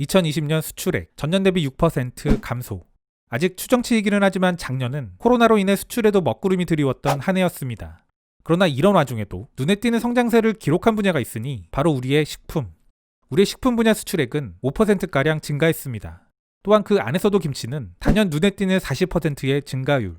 2020년 수출액 전년 대비 6% 감소. 아직 추정치이기는 하지만 작년은 코로나로 인해 수출에도 먹구름이 드리웠던 한 해였습니다. 그러나 이런 와중에도 눈에 띄는 성장세를 기록한 분야가 있으니 바로 우리의 식품. 우리의 식품 분야 수출액은 5%가량 증가했습니다. 또한 그 안에서도 김치는 단연 눈에 띄는 40%의 증가율.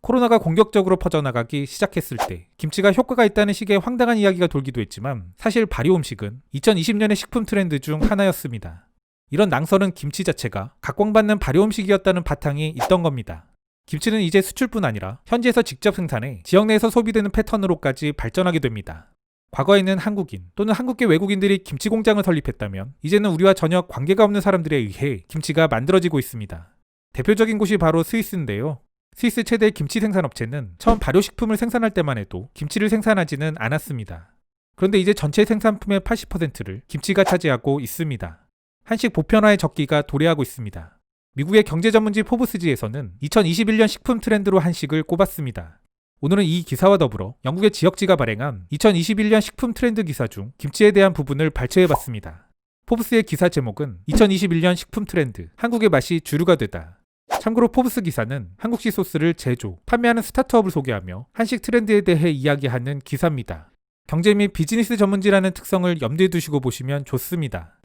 코로나가 공격적으로 퍼져나가기 시작했을 때 김치가 효과가 있다는 식의 황당한 이야기가 돌기도 했지만 사실 발효 음식은 2020년의 식품 트렌드 중 하나였습니다. 이런 낭설은 김치 자체가 각광받는 발효 음식이었다는 바탕이 있던 겁니다. 김치는 이제 수출뿐 아니라 현지에서 직접 생산해 지역 내에서 소비되는 패턴으로까지 발전하게 됩니다. 과거에는 한국인 또는 한국계 외국인들이 김치 공장을 설립했다면 이제는 우리와 전혀 관계가 없는 사람들에 의해 김치가 만들어지고 있습니다. 대표적인 곳이 바로 스위스인데요. 스위스 최대 김치 생산업체는 처음 발효식품을 생산할 때만 해도 김치를 생산하지는 않았습니다. 그런데 이제 전체 생산품의 80%를 김치가 차지하고 있습니다. 한식 보편화의 적기가 도래하고 있습니다. 미국의 경제 전문지 포브스지에서는 2021년 식품 트렌드로 한식을 꼽았습니다. 오늘은 이 기사와 더불어 영국의 지역지가 발행한 2021년 식품 트렌드 기사 중 김치에 대한 부분을 발췌해봤습니다. 포브스의 기사 제목은 2021년 식품 트렌드 한국의 맛이 주류가 되다. 참고로 포브스 기사는 한국식 소스를 제조, 판매하는 스타트업을 소개하며 한식 트렌드에 대해 이야기하는 기사입니다. 경제 및 비즈니스 전문지라는 특성을 염두에 두시고 보시면 좋습니다.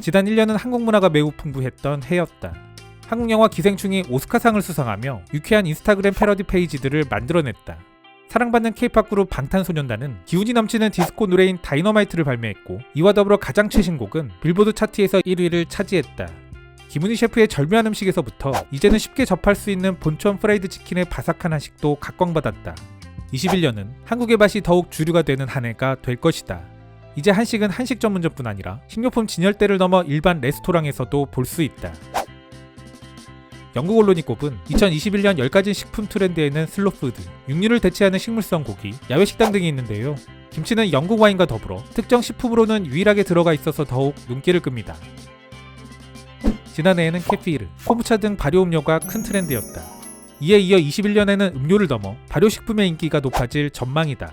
지난 1년은 한국 문화가 매우 풍부했던 해였다. 한국 영화 기생충이 오스카상을 수상하며 유쾌한 인스타그램 패러디 페이지들을 만들어냈다. 사랑받는 케이팝 그룹 방탄소년단은 기운이 넘치는 디스코 노래인 다이너마이트를 발매했고 이와 더불어 가장 최신 곡은 빌보드 차트에서 1위를 차지했다. 김은희 셰프의 절묘한 음식에서부터 이제는 쉽게 접할 수 있는 본천 프라이드 치킨의 바삭한 한식도 각광받았다. 21년은 한국의 맛이 더욱 주류가 되는 한 해가 될 것이다. 이제 한식은 한식 전문점뿐 아니라 식료품 진열대를 넘어 일반 레스토랑에서도 볼 수 있다. 영국 언론이 꼽은 2021년 10가지 식품 트렌드에는 슬로푸드, 육류를 대체하는 식물성 고기, 야외 식당 등이 있는데요. 김치는 영국 와인과 더불어 특정 식품으로는 유일하게 들어가 있어서 더욱 눈길을 끕니다. 지난해에는 케피르, 콤부차 등 발효음료가 큰 트렌드였다. 이에 이어 21년에는 음료를 넘어 발효식품의 인기가 높아질 전망이다.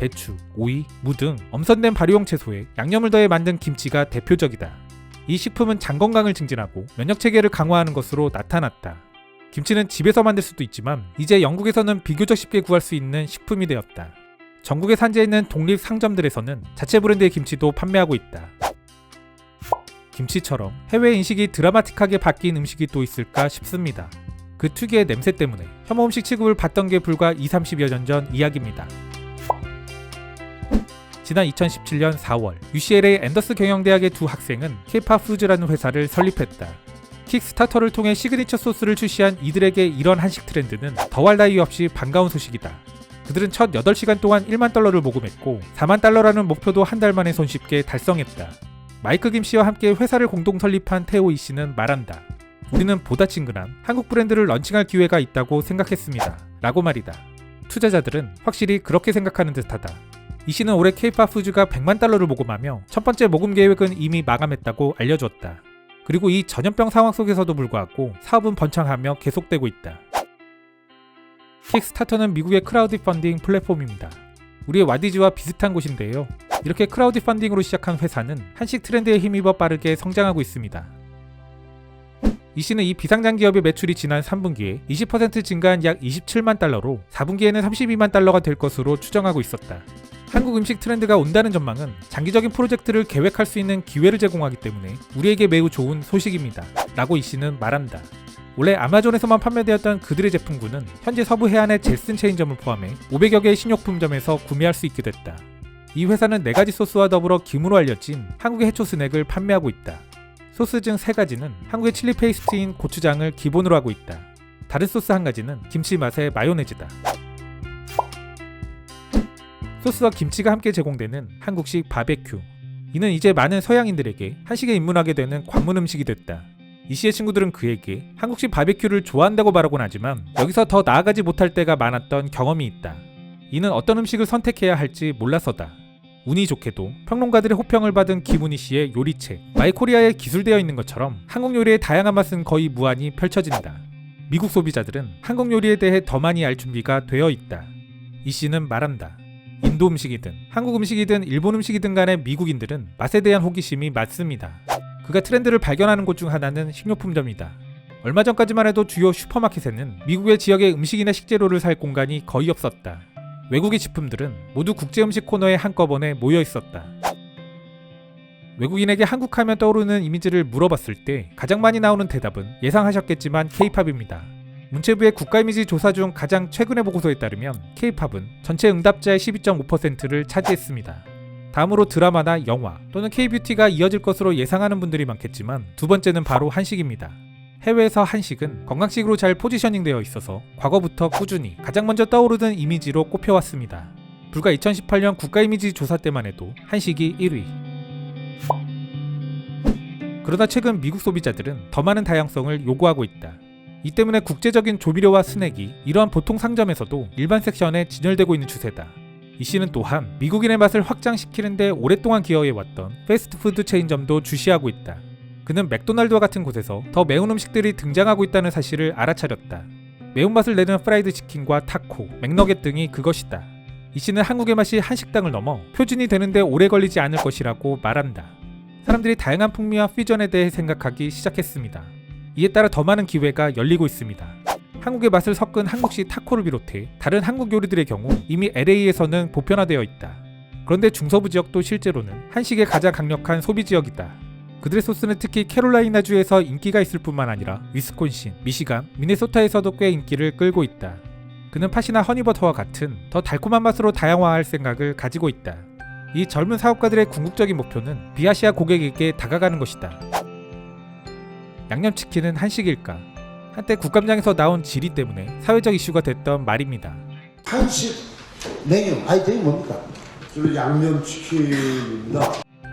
배추, 오이, 무 등 엄선된 발효용 채소에 양념을 더해 만든 김치가 대표적이다. 이 식품은 장 건강을 증진하고 면역 체계를 강화하는 것으로 나타났다. 김치는 집에서 만들 수도 있지만 이제 영국에서는 비교적 쉽게 구할 수 있는 식품이 되었다. 전국에 산지에 있는 독립 상점들에서는 자체 브랜드의 김치도 판매하고 있다. 김치처럼 해외 인식이 드라마틱하게 바뀐 음식이 또 있을까 싶습니다. 그 특유의 냄새 때문에 혐오 음식 취급을 받던 게 불과 2, 30여 년 전 이야기입니다. 지난 2017년 4월 UCLA 앤더스 경영대학의 두 학생은 케이팝 푸즈라는 회사를 설립했다. 킥스타터를 통해 시그니처 소스를 출시한 이들에게 이런 한식 트렌드는 더할 나위 없이 반가운 소식이다. 그들은 첫 8시간 동안 1만 달러를 모금했고 4만 달러라는 목표도 한 달 만에 손쉽게 달성했다. 마이크 김 씨와 함께 회사를 공동 설립한 태호 이 씨는 말한다. 우리는 보다 친근한 한국 브랜드를 런칭할 기회가 있다고 생각했습니다. 라고 말이다. 투자자들은 확실히 그렇게 생각하는 듯하다. 이 씨는 올해 케이팝 푸즈가 100만 달러를 모금하며 첫 번째 모금 계획은 이미 마감했다고 알려줬다. 그리고 이 전염병 상황 속에서도 불구하고 사업은 번창하며 계속되고 있다. 킥스타터는 미국의 크라우드 펀딩 플랫폼입니다. 우리의 와디즈와 비슷한 곳인데요. 이렇게 크라우드 펀딩으로 시작한 회사는 한식 트렌드에 힘입어 빠르게 성장하고 있습니다. 이 씨는 이 비상장 기업의 매출이 지난 3분기에 20% 증가한 약 27만 달러로 4분기에는 32만 달러가 될 것으로 추정하고 있었다. 한국 음식 트렌드가 온다는 전망은 장기적인 프로젝트를 계획할 수 있는 기회를 제공하기 때문에 우리에게 매우 좋은 소식입니다. 라고 이 씨는 말한다. 원래 아마존에서만 판매되었던 그들의 제품군은 현재 서부 해안의 젤슨 체인점을 포함해 500여 개의 신용품점에서 구매할 수 있게 됐다. 이 회사는 4가지 소스와 더불어 김으로 알려진 한국의 해초 스낵을 판매하고 있다. 소스 중 3가지는 한국의 칠리 페이스트인 고추장을 기본으로 하고 있다. 다른 소스 한 가지는 김치 맛의 마요네즈다. 소스와 김치가 함께 제공되는 한국식 바베큐. 이는 이제 많은 서양인들에게 한식에 입문하게 되는 관문 음식이 됐다. 이 씨의 친구들은 그에게 한국식 바베큐를 좋아한다고 말하곤 하지만 여기서 더 나아가지 못할 때가 많았던 경험이 있다. 이는 어떤 음식을 선택해야 할지 몰라서다. 운이 좋게도 평론가들의 호평을 받은 김은희 씨의 요리책 마이코리아에 기술되어 있는 것처럼 한국 요리의 다양한 맛은 거의 무한히 펼쳐진다. 미국 소비자들은 한국 요리에 대해 더 많이 알 준비가 되어 있다. 이 씨는 말한다. 인도 음식이든 한국 음식이든 일본 음식이든 간에 미국인들은 맛에 대한 호기심이 많습니다. 그가 트렌드를 발견하는 곳 중 하나는 식료품점이다. 얼마 전까지만 해도 주요 슈퍼마켓에는 미국의 지역의 음식이나 식재료를 살 공간이 거의 없었다. 외국의 식품들은 모두 국제 음식 코너에 한꺼번에 모여 있었다. 외국인에게 한국 하면 떠오르는 이미지를 물어봤을 때 가장 많이 나오는 대답은 예상하셨겠지만 K-팝입니다. 문체부의 국가 이미지 조사 중 가장 최근의 보고서에 따르면 K-팝은 전체 응답자의 12.5%를 차지했습니다. 다음으로 드라마나 영화 또는 K-뷰티가 이어질 것으로 예상하는 분들이 많겠지만 두 번째는 바로 한식입니다. 해외에서 한식은 건강식으로 잘 포지셔닝 되어 있어서 과거부터 꾸준히 가장 먼저 떠오르는 이미지로 꼽혀왔습니다. 불과 2018년 국가 이미지 조사 때만 해도 한식이 1위. 그러나 최근 미국 소비자들은 더 많은 다양성을 요구하고 있다. 이 때문에 국제적인 조미료와 스낵이 이러한 보통 상점에서도 일반 섹션에 진열되고 있는 추세다. 이 씨는 또한 미국인의 맛을 확장시키는데 오랫동안 기여해왔던 패스트푸드 체인점도 주시하고 있다. 그는 맥도날드와 같은 곳에서 더 매운 음식들이 등장하고 있다는 사실을 알아차렸다. 매운맛을 내는 프라이드 치킨과 타코, 맥너겟 등이 그것이다. 이 씨는 한국의 맛이 한식당을 넘어 표준이 되는데 오래 걸리지 않을 것이라고 말한다. 사람들이 다양한 풍미와 퓨전에 대해 생각하기 시작했습니다. 이에 따라 더 많은 기회가 열리고 있습니다. 한국의 맛을 섞은 한국식 타코를 비롯해 다른 한국 요리들의 경우 이미 LA에서는 보편화되어 있다. 그런데 중서부 지역도 실제로는 한식의 가장 강력한 소비 지역이다. 그들의 소스는 특히 캐롤라이나주에서 인기가 있을 뿐만 아니라 위스콘신, 미시간, 미네소타에서도 꽤 인기를 끌고 있다. 그는 팥이나 허니버터와 같은 더 달콤한 맛으로 다양화할 생각을 가지고 있다. 이 젊은 사업가들의 궁극적인 목표는 비아시아 고객에게 다가가는 것이다. 양념치킨은 한식일까? 한때 국감장에서 나온 질의 때문에 사회적 이슈가 됐던 말입니다. 한식 메뉴 아이템이 뭡니까? 저는 양념치킨입니다.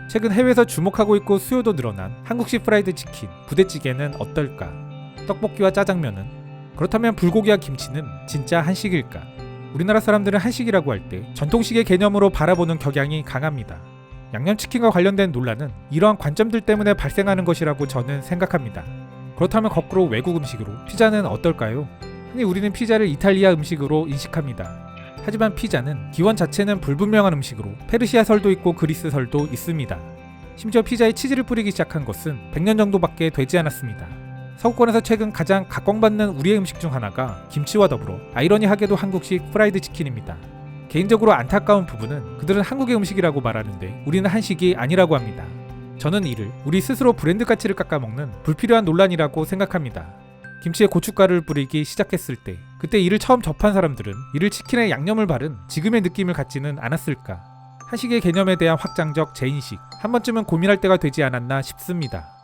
최근 해외에서 주목하고 있고 수요도 늘어난 한국식 프라이드 치킨, 부대찌개는 어떨까? 떡볶이와 짜장면은? 그렇다면 불고기와 김치는 진짜 한식일까? 우리나라 사람들은 한식이라고 할 때 전통식의 개념으로 바라보는 경향이 강합니다. 양념치킨과 관련된 논란은 이러한 관점들 때문에 발생하는 것이라고 저는 생각합니다. 그렇다면 거꾸로 외국 음식으로 피자는 어떨까요? 흔히 우리는 피자를 이탈리아 음식으로 인식합니다. 하지만 피자는 기원 자체는 불분명한 음식으로 페르시아설도 있고 그리스설도 있습니다. 심지어 피자에 치즈를 뿌리기 시작한 것은 100년 정도밖에 되지 않았습니다. 서구권에서 최근 가장 각광받는 우리의 음식 중 하나가 김치와 더불어 아이러니하게도 한국식 프라이드 치킨입니다. 개인적으로 안타까운 부분은 그들은 한국의 음식이라고 말하는데 우리는 한식이 아니라고 합니다. 저는 이를 우리 스스로 브랜드 가치를 깎아먹는 불필요한 논란이라고 생각합니다. 김치에 고춧가루를 뿌리기 시작했을 때 그때 이를 처음 접한 사람들은 이를 치킨에 양념을 바른 지금의 느낌을 갖지는 않았을까 한식의 개념에 대한 확장적 재인식 한 번쯤은 고민할 때가 되지 않았나 싶습니다.